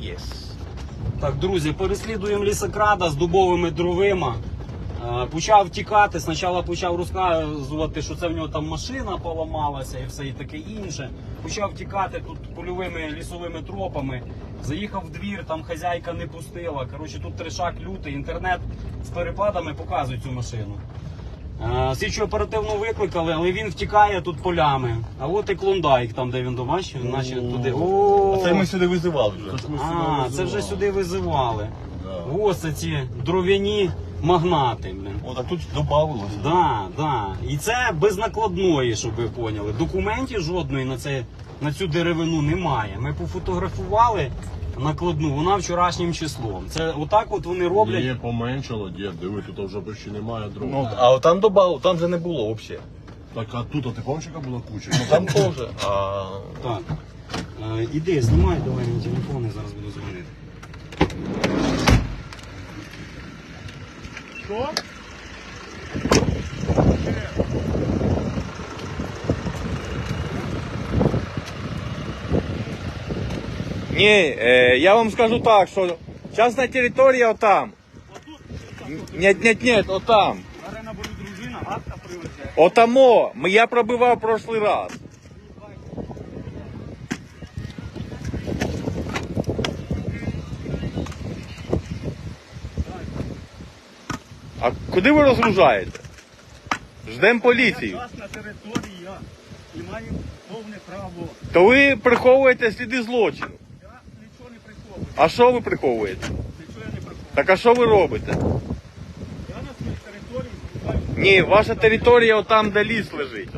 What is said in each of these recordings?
Єс. Так, друзі, переслідуємо лісокрада з дубовими дровима. Е, Почав тікати, спочатку почав розказувати, що це в нього там машина поламалася і все і таке інше. Почав тікати тут польовими лісовими тропами. Заїхав в двір, там хазяйка не пустила. Коротше, тут трешак лютий, інтернет з перепадами показує цю машину. Е, Слідчу оперативно викликали, але він втікає тут полями. А от і клондайк, там де він домашній, наче туди. О, А це ми сюди визивали вже. а, це вже сюди визивали. Да. Ось ці дров'яні магнати. Блін. О, так тут додавалося. Да, да. І це без накладної, щоб ви поняли. Документів жодної на, це, на цю деревину немає. Ми пофотографували накладну, вона вчорашнім числом. Це отак от вони роблять. Є поменшало, дід, диви, тут вже почти немає дров. Ну, а от там додавало, там же не було взагалі. Так, а тут, а ти пам'ятаєш, яка була куча? Ну там теж. А... Так. Е, іди, знімай, давай на телефон, я зараз буду дзвонити. Що? Ні, е, я вам скажу так, що частна територія отам. Ні, ні, ні, отам. Арена буде дружина, гадка привезе. Отамо. Ми- Я пробивав прошлий раз. А куди ви розгружаєте? Ждемо поліцію. Власна територія і маю повне право. То ви приховуєте сліди злочину. А що ви приховуєте? нічого я не приховую. Так а що ви робите? Я на своїй території збираю. Ні, ваша територія отам, де ліс лежить.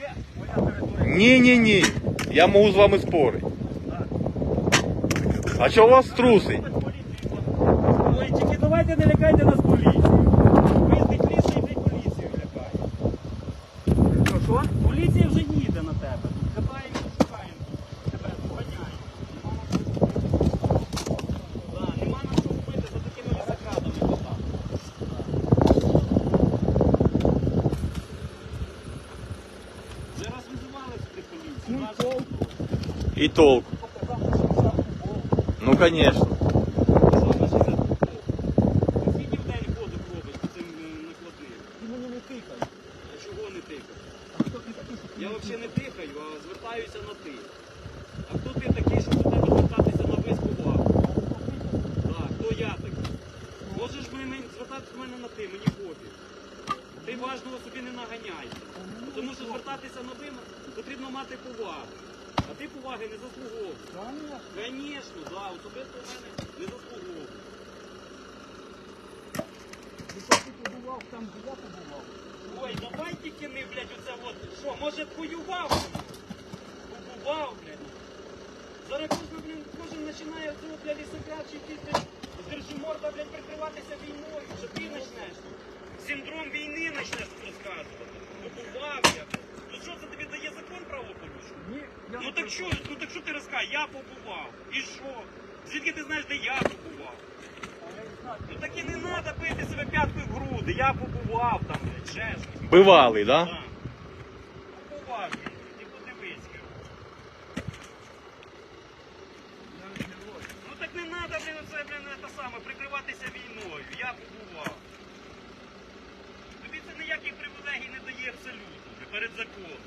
Є моя територія. Ні, ні, ні. Я можу з вами спорити. А що у вас трусить? Ой, тільки давайте не лякайте нас толку. Ну, звісно. Скільки в день ходок робить по цим е, накладним? Ти мені не тикай. А чого не тикай? Я взагалі не тикаю, а звертаюся на ти. А хто ти такий, щоб до тебе звертатися на ви з повагою? Так, хто я такий? Можеш мене звертатися в мене на ти, мені пофіг. Ти важного собі не наганяй. Тому що звертатися на ви потрібно мати повагу. А ти поваги не заслуговуєш. Звісно, да, особисто в мене не заслуговуєш. Ой, давай тільки не, блядь, оце от. Що, може воював? Побував, блядь. Зараз кожен, блін, кожен починає цього, блядь, лісократчі якийсь, блядь, держиморда, блядь, прикриватися війною. Що ти почнеш? Синдром війни почнеш тут розказувати. Побував я. блядь. Ну що це тобі дає закон правопорушення? Ні. Ну так що, ну так що ти розказуєш? Я побував. І що? Звідки ти знаєш, де я побував? Ну так і не треба бити себе п'яткою в груди. Я побував там, блядь, ще щось. Бивалий, да? Так. Побував, ти подивись. Ну так не треба, блін, оце, блін, те саме, прикриватися війною. Я побував. Тобі це ніяких привілегій не дає абсолютно перед законом.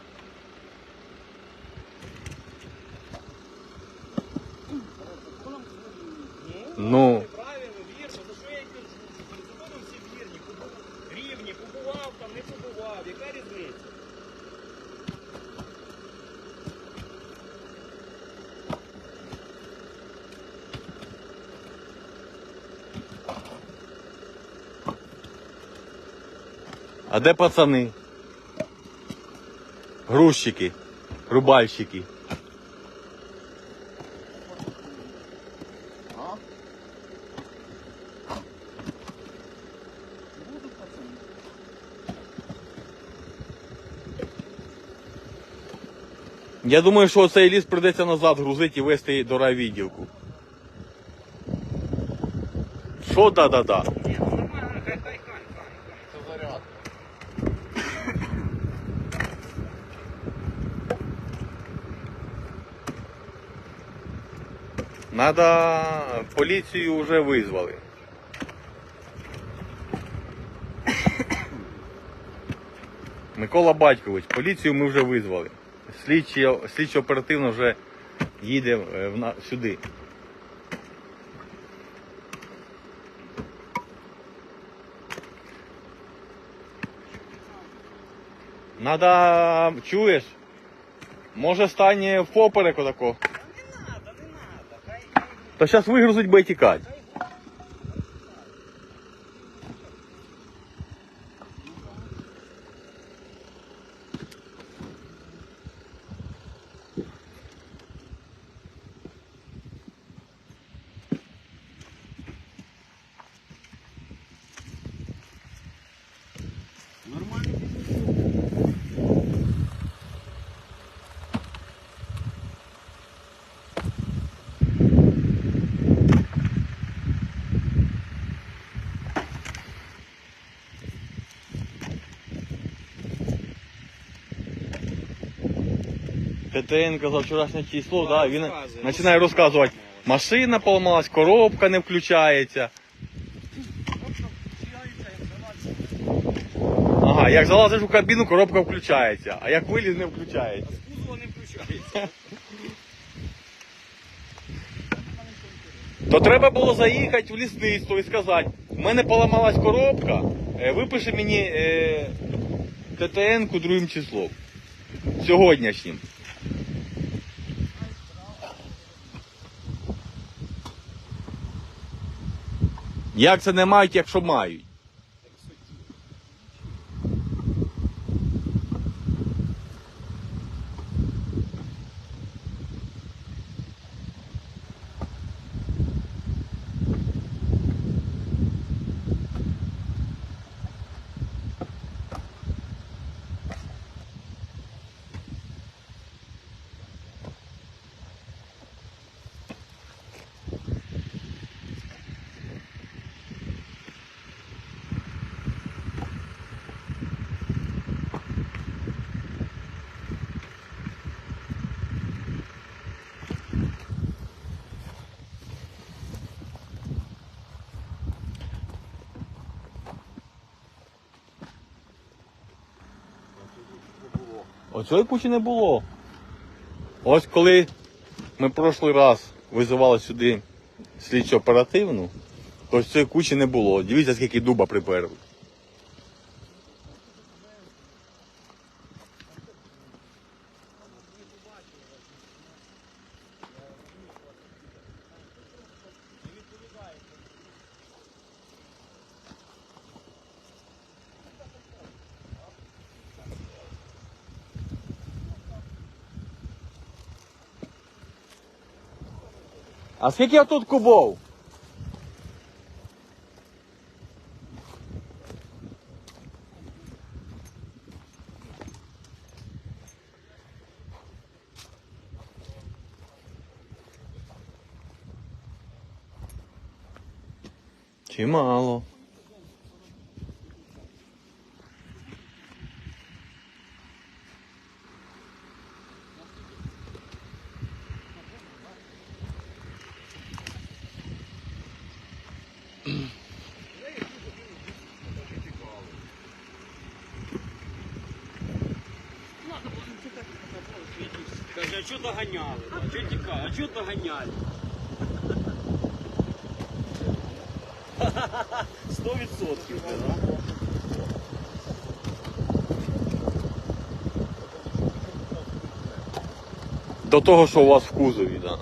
Ну. Правильно, вірно, за що я й кажу, що перед законом всі вірні, побу- рівні, побував там, не побував, яка різниця? А де пацани? Грузчики, рубальщики. Я думаю, що цей ліс прийдеться назад грузити і вести до райвідділку. Що да-да-да? Ні, ну нормально, хай, хай, хай, хай. Це заряд. Надо поліцію вже визвали. Микола Батькович, поліцію ми вже визвали. Слідчі, оперативно вже їде е, сюди. Надо, чуєш? Може стане в поперек отако. Не надо, не надо. Хай, То зараз вигрузить буде тікати. Петенко за вчорашнє число, да, він починає розказувати. Машина поламалась, коробка не включається. Ага, як залазиш у кабіну, коробка включається, а як виліз не включається. кузова не включається. То треба було заїхати в лісництво і сказати, у мене поламалась коробка, е, випиши мені е, ТТН-ку другим числом. Сьогоднішнім. Як це не мають, якщо мають? Оцієї кучі не було. Ось коли ми прошлий раз визивали сюди слідчо оперативну, то цієї кучі не було. Дивіться, скільки дуба приперли. А скільки я тут кубов? Чимало. Чого то чого? Сто відсотків, да? До того, що у вас в кузові, да.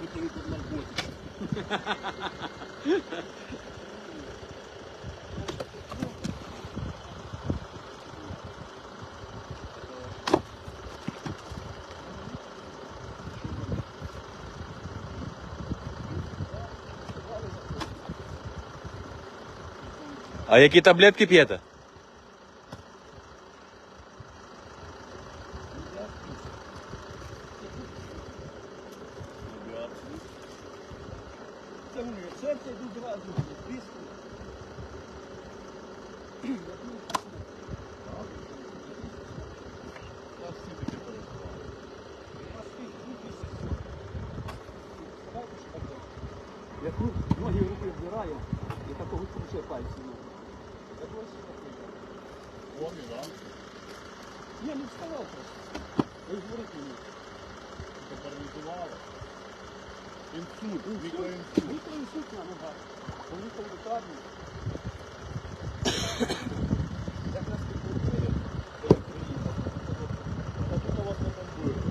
Їзди, як будто ви тут наркотики. А які таблетки п'єте? ноги в руки вбираю, і такого круче пальці. ну. Я ось такий. Вони, да? Я не вставав просто. Ви ж говорите мені. Паралізували. Інсульт, мікроінсульт. Мікроінсульт на ногах. Поїхав в лікарню. Якраз підготує, коли приїхав. А тут у вас не бомбили.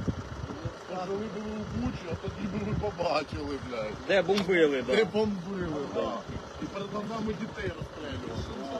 Каже, ви були у а тоді би ви побачили, блядь. Де бомбили, Де бомбили, так. І перед нами дітей розстрілювали.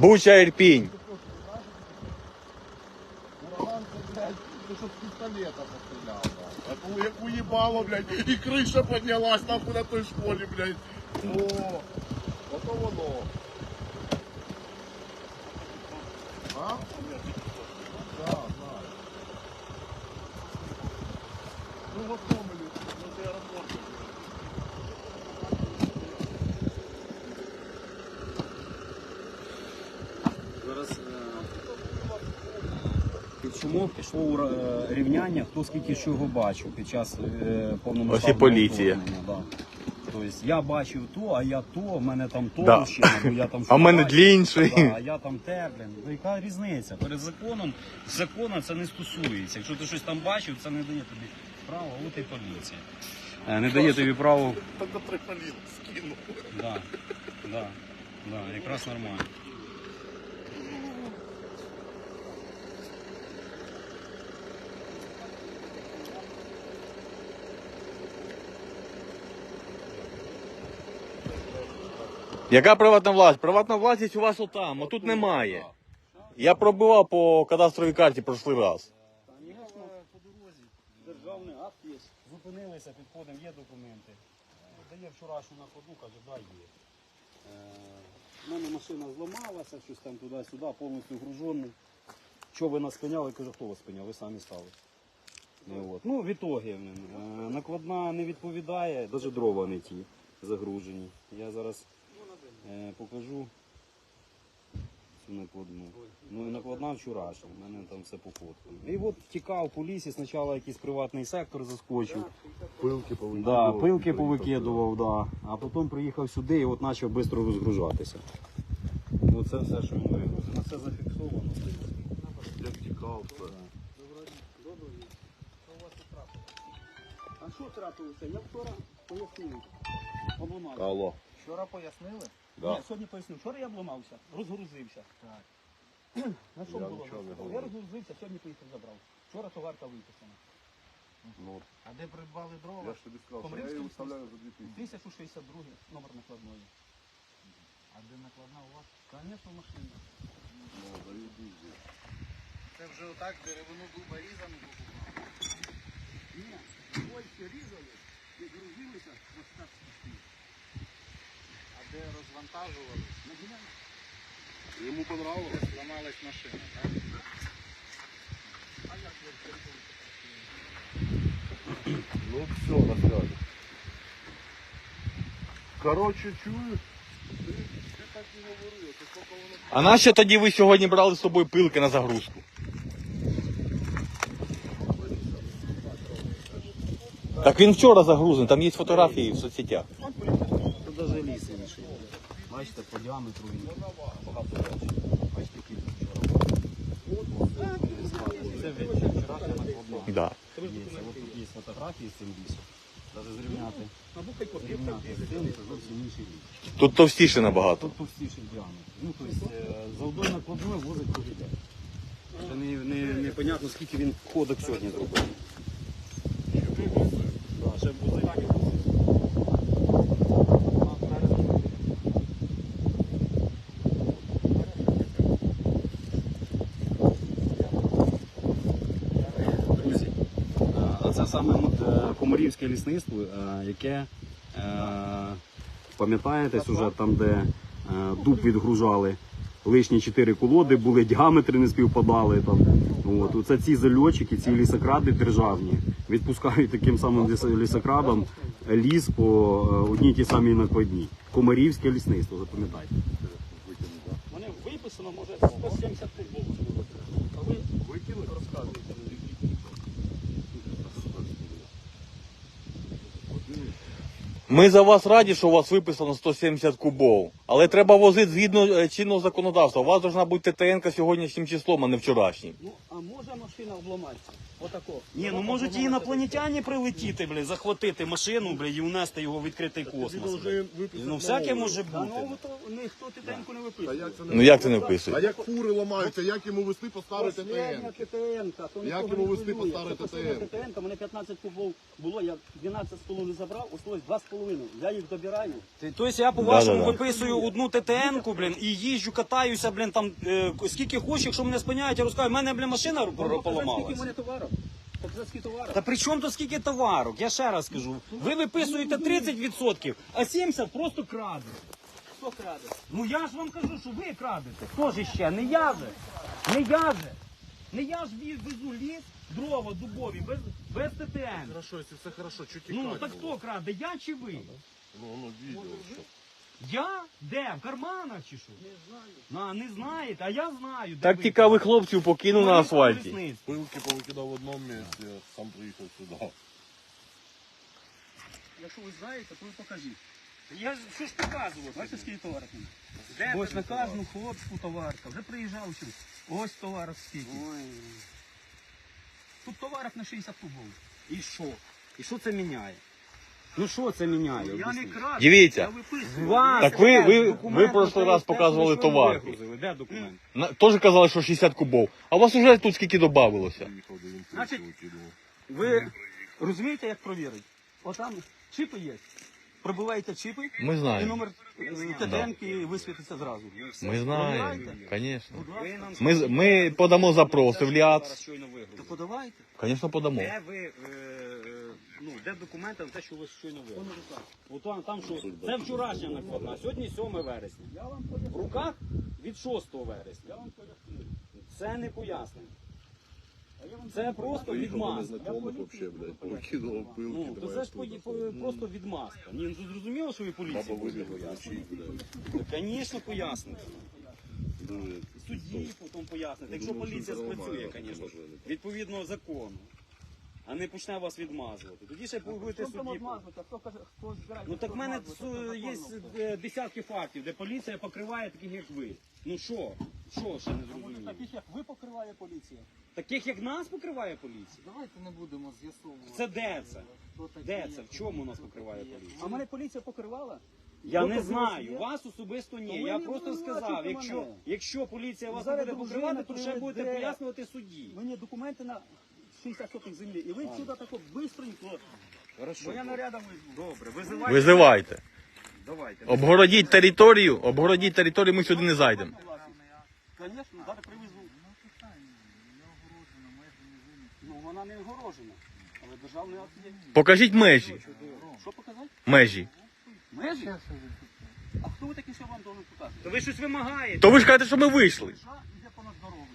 Буча Ірпінь. Ты что с пістолета постріляв, блядь. Уїбало, блядь, і криша піднялась нахуй на той школі, блядь. О, ото воно. А? Да, знаю. Ну, в Гостомелі, возле аеропорту. Зараз під шумок пішло у е, рівняння, хто скільки чого бачив під час е, повномасштабного поліція. Да. Тобто я бачив то, а я то, в мене там то Да. ще, або я там А в мене длінший. Да, а я там те, блін. Ну яка різниця? Перед законом закона це не стосується. Якщо ти щось там бачив, це не дає тобі права, от і поліція. Е, Не дає тобі право. Так до трихолін скинув. Да, да, да, якраз нормально. Яка приватна власність? Приватна власність у вас отам, а тут немає. Я пробивав по кадастровій карті прошлий раз. По дорозі. Державний акт є. Зупинилися, підходимо, є документи. Дає вчорашню накладну, каже, да, є. У мене машина зламалася, щось там туди-сюди, повністю гружений. Що ви нас спиняли? Кажу, хто вас спиняв? Ви самі стали. Ну, от. ну в ітогі е, накладна не відповідає, навіть дрова не ті загружені. Я зараз е, покажу цю накладну. Ну і накладна вчорашня, у мене там все по фоткам. І от втікав по лісі, спочатку якийсь приватний сектор заскочив. Пилки Да, пилки повикидував, да. а потім приїхав сюди і от почав швидко розгружатися. Оце все, що він вигрузив. Ну, Це зафіксовано. Як тікав, все. А що трапилося? Я вчора пояснив. Обламався. Алло. Вчора пояснили? Да. Ні, сьогодні пояснив. Вчора я обламався, розгрузився. Так. На що Я було? нічого не Я говорю. розгрузився, сьогодні поїхав забрав. Вчора товарка виписана. Ну, А де придбали дрова? я ж тобі сказав, що я Комринський її виставляю за 2000. 1062 номер накладної. А де накладна у вас? Звісно, в машині. Ну, заїбись. Це вже отак деревину дуба різану Ні, ось різали, і грузилися, ось так спустили. Де розвантажували. Йому понравилось? зламалась машина, так? Ну все, на связи. Короче, воно А нащо тоді ви сьогодні брали з собою пилки на загрузку? Так він вчора загрузений, там є фотографії в соцсетях. Чотири ліси. Бачите, по діаметру він багато речі. Бачите, кілька вчора. Тут є фотографії з цим лісом. Навіть зрівняти. з цим, це. Тут товстіше набагато. Тут товстіше діаметр. Ну, тобто, е, завдой накладною возить повіде. Це не, не, непонятно, скільки він ходок сьогодні зробив. Ще буде. Комарівське лісництво, е, яке е, пам'ятаєте сюжет там, де е, дуб відгружали. Лишні чотири колоди були, діаметри не співпадали там. От. Оце ці зальотчики, ці лісокради державні відпускають таким самим ліс- лісокрадам ліс по одній тій самій накладній. Комарівське лісництво, запам'ятайте. Вони виписано, може, 170 футболів. А ви викинули, розказуєте. Ми за вас раді, що у вас виписано 170 кубов. Але треба возити згідно е, чинного законодавства. У вас повинна бути ТНК сьогоднішнім числом, а не вчорашнім. Ну, а може машина обламатися? Отако. Ні, ну можуть і інопланетяни прилетіти, блядь, захватити машину, блядь, і унести його в відкритий космос. блядь. Ну всяке може бути. ну, то ніхто титеньку не виписує. як це не Ну як це не А як фури ламаються, як йому вести по старий Последня ТТН? ТТН-ка, то Як йому вести по хвилює. старій ТТН? ТТН-ка, мене 15 кубов було, я 12 з половиною забрав, осталось 2,5. Я їх добираю. Тобто я по-вашому Да-да-да. виписую одну ТТН-ку, блін, і їжджу, катаюся, блін, там е, скільки хочу, якщо мене спиняють, я розкажу, в мене, блін, машина Скільки в мене товару? Показати скільки товару? Та при чому тут скільки товарок? Я ще раз скажу. Ви виписуєте 30%, а 70% просто крадете. Хто краде? Ну я ж вам кажу, що ви крадете. Хто ж іще? Не я же. Не я же. Не я ж віз- везу ліс, дрова, дубові, без, без ТТН. Хорошо, якщо все хорошо, що Ну так хто краде, я чи ви? Ну, ну, відео. що. Я? Де? В карманах чи що? Не знаю. А, не знаєте, а я знаю. де Так ви. цікавих хлопців покинув на асфальті. Пилки повикидав в одному місці, сам приїхав сюди. Якщо ви знаєте, то ви покажіть. Я ж- що ж показувати? Бачите, скільки товару? Де Ось на кожну хлопцю товарка. Вже приїжджав сюди. Ось товарок скільки. Ой. Тут товарок на 60 кубов. І що? І що це міняє? Ну що це міняє? Я не краду. Дивіться. Я виписую. Вас Так ви- ви- документи, ви прошлий раз показували що ви товарки. вигрузили. Де документ? На- Теж казали, що 60 кубов. А у вас вже тут скільки він Значить. Ви розумієте, як провірити? Отам чіпи є. Пробиваєте чіпи, Ми і знаємо. номер ТТНки висвітиться зразу. Ми знаємо, звісно. Будь ласка. Ми, з- ми подамо запроси в ЛІАЦ. То подавайте. Звісно, подамо. Де ви, е, е, ну, де документи на те, що ви щойно вигрузили? От там, там що, це вчорашня накладна, сьогодні 7 вересня. Я вам В поясню. руках від 6 вересня. Я вам поясню. Це не пояснення. А я вам Це просто Приїхав до відмазка. вообще, блядь, пилки. Ну, то давай це ж по, по- просто відмазка. Ні, ну зрозуміло, що ви поліції будете вибігла, пояснити. блядь. Звісно, пояснити. Дуже Судді потім пояснити. Якщо що поліція спрацює, звісно, можливо. відповідно закону. А не почне вас відмазувати. Тоді ще будете Хто там судді. обмазувати? Хто каже, хто збирає? Ну так в хто мене обмазувати? є е, десятки фактів, де поліція покриває таких, як ви. Ну що? Що ще не може зрозуміло? таких, як ви покриває поліція? Таких, як нас покриває поліція? Давайте не будемо з'ясовувати. Це де це? хто такі, Де це? як В чому нас покриває поліція? А мене поліція покривала? Я не знаю, вас особисто То ні. ви Я не просто сказав, якщо, мене. якщо поліція вас не Зараз буде дружина покривати, то ще будете пояснювати судді. Мені документи на 60 соток землі. І ви сюди тако бистренько. Бо я нарядом візьму. Добре, визивайте. Визивайте. Давайте. Обгородіть територію, обгородіть територію, ми сюди не зайдемо. Звісно, зараз привезу. Ну, вона не огорожена. Але державний акт є. Покажіть межі. Що показати? Межі. Межі? А хто ви такі, що вам должен показати? То ви щось вимагаєте. То ви ж кажете, що ми вийшли. Держа йде понад дорогою.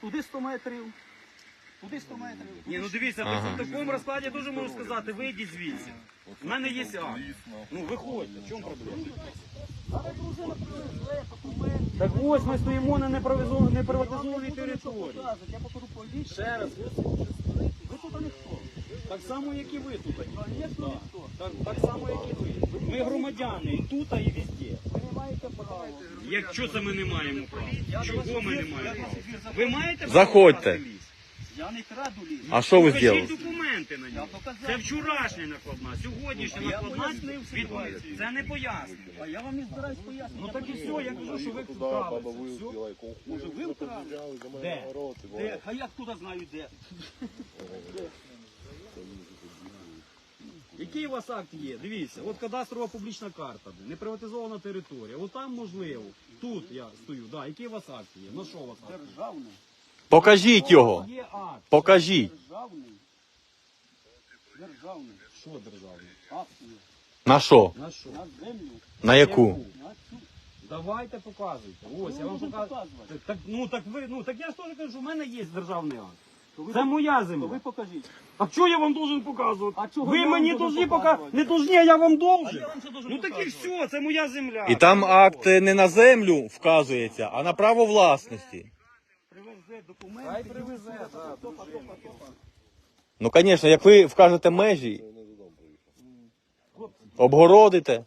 Туди 100 метрів. Туди 100 метрів. Ні, ну дивіться, Ага. в такому розкладі я дуже можу сказати, вийдіть звідси. У мене є акт. Ну виходьте, в чому проблема? Але дружина привезли. Так ось ми стоїмо на неприватизованій неприватизованій території. Я покажу поліцію. Ще раз. Ви тут ніхто. Так само, як і ви тут. Звісно, ніхто. Так, так само, як і ви. Ми громадяни і тут, і везде. Ви не маєте права. Якщо це ми не маємо права? Чого ми не маємо? Ви маєте право Заходьте. Я не краду ліс. А що ви Покажіть зробили? документи на нього. показав. Це вчорашня накладна, сьогоднішня Я накладна пояснив від ситуацію. Це не пояснює. А я вам не збираюсь пояснити. Ну так і все, я кажу, що ви вкрали. якого. Може, ви вкрали? Де? на? А я туди знаю де. Який у вас акт є? Дивіться, от кадастрова публічна карта, неприватизована територія. От там можливо. Тут я стою. Да, який у вас акт є? Ну що у вас акт? Державний. Покажіть його. Є акт. Покажіть. Державний. Державний. Що державний? На що? На що? На землю. На яку? На цю. Давайте показуйте. Ось, я вам показую. Так, так, ну так ви, ну так я ж теж кажу, що в мене є державний акт. Це моя земля. Ви покажіть. А що я вам должен показувати? А чого ви мені должны показувати? Не должны, а я вам должен. ну так і все, це моя земля. І там акт не на землю вказується, а на право власності. Привезе документи. Хай привезе, так. Ну, звісно, як ви вкажете межі, обгородите,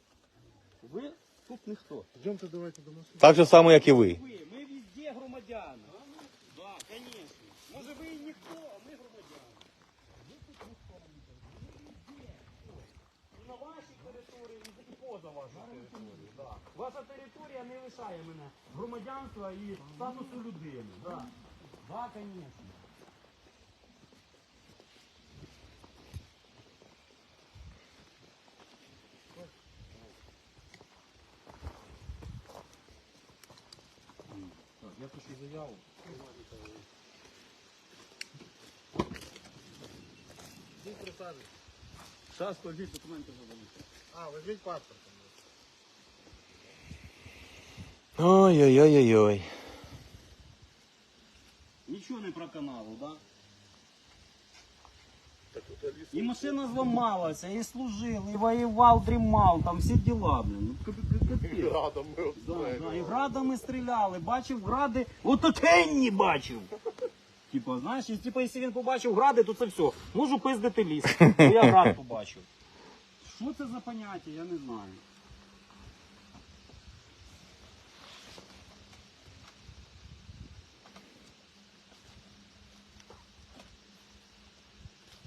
Ви тут ніхто. Йдемте, давайте до машини. так же само, як і ви. Ви, ми везде громадяни. Так, звісно. Може ви і ніхто, а ми громадяни. Ви тут ніхто, ми везде. І на вашій території, і поза вашою територією. Да. Ваша територія не лишає мене громадянства і статусу людини. Так, да, звісно. Я пишу заяву. Зараз кладіть документи задамо. А, візьміть паспорт. Ой-ой-ой-ой-ой. Не про каналу, да? І машина зламалася, і служив, і воював, дрімав, там всі діла, блін. Ну, к- капець. Радом ми Да, да, і градами стріляли, бачив гради, отакенні бачив. Типа, знаєш, і, типа, якщо він побачив гради, то це все. Можу пиздити ліс. Бо я град побачив. Що це за поняття, я не знаю.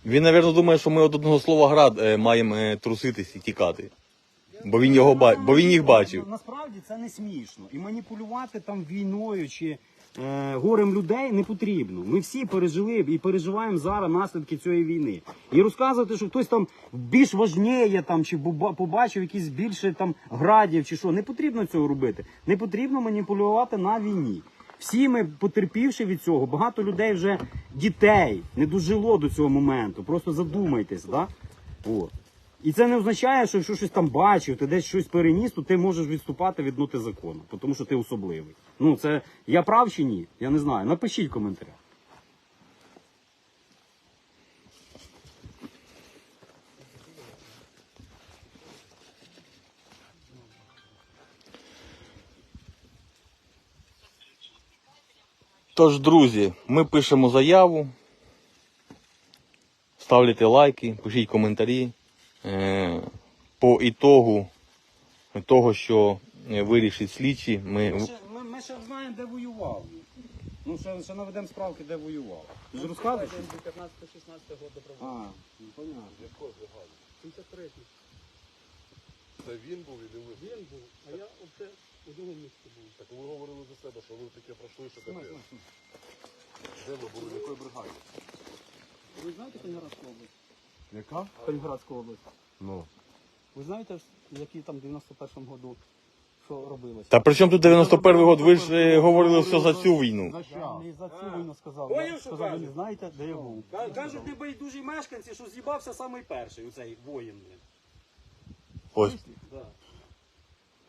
Він, мабуть, думає, що ми від одного слова град е, маємо е, труситись і тікати. Бо він, його ба... бо він їх бачив. Насправді це не смішно. І маніпулювати там війною чи е, горем людей не потрібно. Ми всі пережили і переживаємо зараз наслідки цієї війни. І розказувати, що хтось там більш важніє там чи побачив якісь більше там градів чи що. Не потрібно цього робити. Не потрібно маніпулювати на війні. Всі ми потерпівши від цього, багато людей вже дітей не дожило до цього моменту. Просто задумайтесь, да? От. І це не означає, що якщо щось там бачив, ти десь щось переніс, то ти можеш відступати від ноти закону, тому що ти особливий. Ну це я прав чи ні? Я не знаю. Напишіть в коментарях. Тож, друзі, ми пишемо заяву. Ставляйте лайки, пишіть коментарі. Е, По ітогу того, що е, вирішить слідчі, ми. Ми ще, ми, ми ще знаємо, де воював. Ну, ще, ще наведемо справки, де воював. Ти ж розказуєш? 15-16 год добровольця. А, ну понятно. Це він був і ви? Він був, а я оце у другому місці був. Так ви говорили за себе, що ви таке пройшли, що таке. Де ви були? В якої бригаді? Ви знаєте Калінградську область? Яка? Калінградську область. Ну. Ви знаєте, які там в 91-му году що робилося? Та при чому тут 91-й год? Ви ж е, говорили все за цю війну. За що? Не за цю війну сказав. Поняв, Я що сказав, ви каже? не знаєте, де я був. Кажуть, небайдужі мешканці, що з'їбався самий перший, оцей воїн. блін. Ось. Да.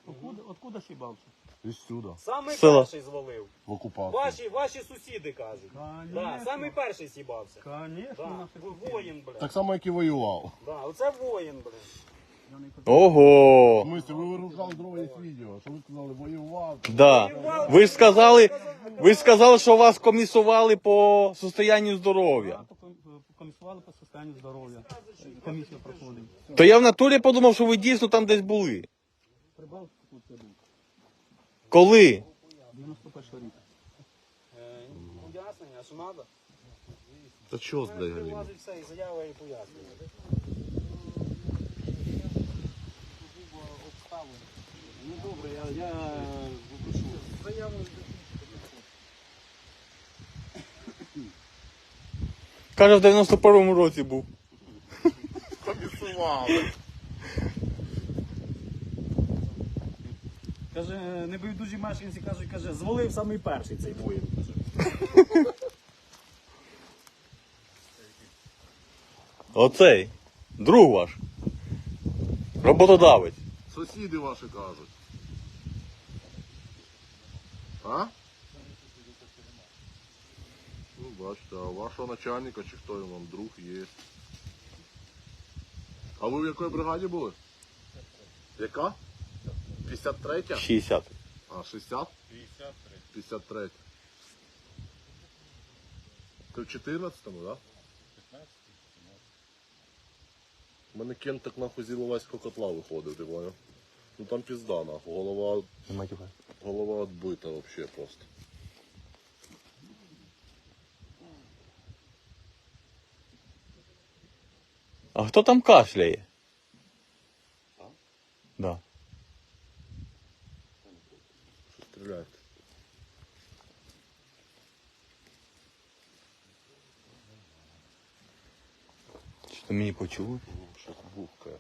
Откуда, откуда сібався? Із сюди. Самий Сила. перший звалив. В окупації. Ваші, ваші сусіди кажуть. Да, самий перший сібався. Конечно, Да, нахуй. воїн, блин. Так само, як і воював. Да, оце воїн. В Ого! смысле, ви вирушали друге є відео, що ви сказали, воював. Да. Ви ж сказали, ви ж сказали, що вас комісували по состоянню здоров'я. Комісували по состоянню здоров'я. Комісія проходить. То я в натурі подумав, що ви дійсно там десь були. Прибав тут я був. Коли? 91 рік. Пояснення, що треба? Та чого? Влазить все, і заява, і пояснення. Ну добре, я. Заяву Каже, в 91-му році був. Комісували. Каже, небайдужі мешканці кажуть, каже, звалив самий перший цей воїн. Оцей. Друг ваш. Роботодавець. Сусіди ваші кажуть. А? Ну, бачите, а вашого начальника чи хто він вам друг є. А ви в якій бригаді були? Яка? 53? 60. А, 60? 53. 53. Ти в 14-му, да? 15 У мене кент так нахуй з Іловайського котла виходив, ти поняв? Ну там пізда нахуй, голова, Не матюхай. голова відбита вообще просто. А хто там кашляє? Да. Що стріляють? Що то мені почули? Щось бухкає.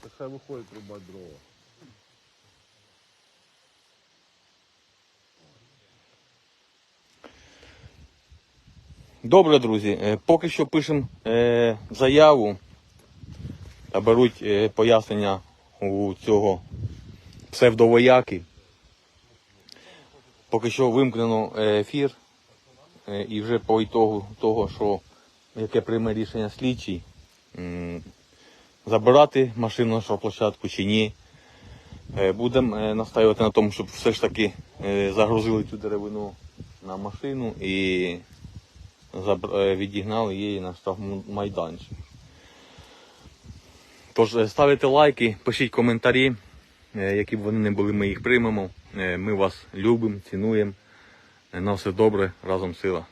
Та хай виходить рубать дрова. Добре, друзі. е, Поки що пишемо е, заяву та беруть е, пояснення у цього псевдовояки. Поки що вимкнено ефір. І вже по ітогу того, що яке прийме рішення слідчий, забирати машину на площадку чи ні. Будемо настаювати на тому, щоб все ж таки загрузили цю деревину на машину і відігнали її на штрафмайданчик. Тож е, ставите лайки, пишіть коментарі, е, які б вони не були, ми їх приймемо. Е, Ми вас любимо, цінуємо. Е, На все добре, разом сила.